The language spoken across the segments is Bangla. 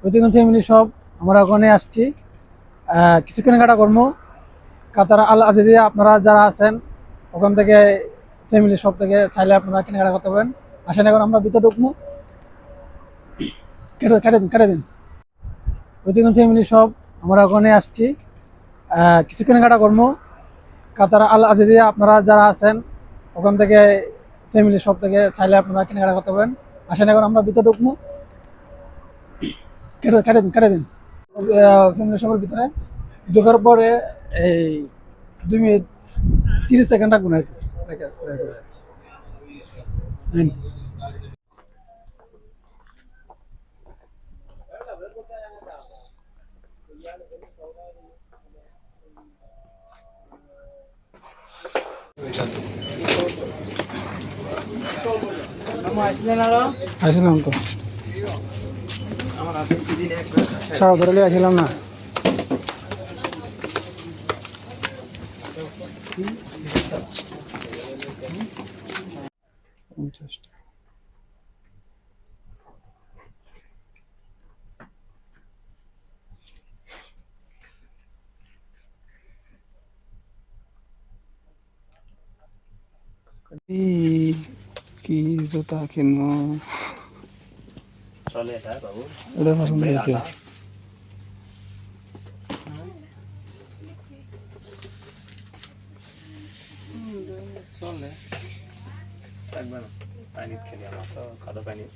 প্রতিদিন ফ্যামিলি সব, আমরা ওখানে আসছি। কিছু কেনাকাটা করব। কাতার আল আজিজিয়া, আপনারা যারা আছেন, ওখান থেকে ফ্যামিলি সব থেকে চাইলে আপনারা কেনাকাটা করতে পারেন। আসেন এখন, আমরা ভিতরে ঢুকবো। কেটে দিন কেটে দিন প্রতিদিন ফ্যামিলি সব, আমরা ওখানে আসছি। কিছু কেনাকাটা করব। কাতার আল আজিজিয়া, আপনারা যারা আছেন, ওখান থেকে ফ্যামিলি সব থেকে চাইলে আপনারা কেনাকাটা করতে পারেন। আসেন এখন, আমরা ভিতরে ঢুকবো। কেটে কেটে দিন কেটে দিন ফ্যামিলি সবার ভিতরে ঢোকার পরে এই দুই মিনিট তিরিশ সেকেন্ড রাখবেন আর কি করে। নিন। আসলাম তো সারা ধরে না। পঞ্চাশ কি জুতা কিনবো? চলে এটা। বাবু। এটা পছন্দ হয়েছে চলে। থাকবে না পানিত খেলি আমার তো কাদো পানিত।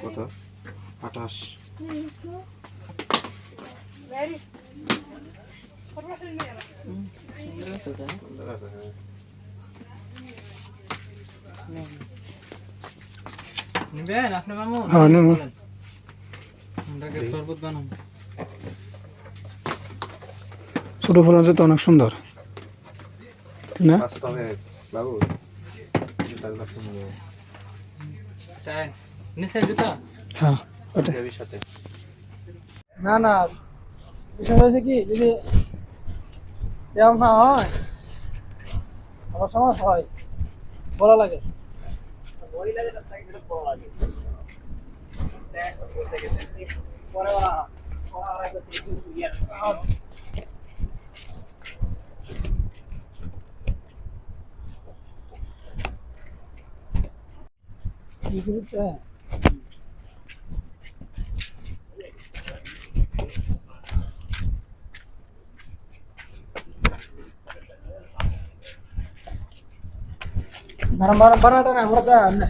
কত? আঠাশ। নিবেন হ্যাঁ, নেব। চলেন। আমরাকে শরবত বানাবো ছোট ফুল আছে তো অনেক সুন্দর না নিচে হ্যাঁ না না বিষয় হয়েছে কি যদি এরকম না হয়। আমার সমস্যা হয়। বলা লাগে। কিছু மரம் மரம் பரோட்டா நான் கொடுத்தா என்ன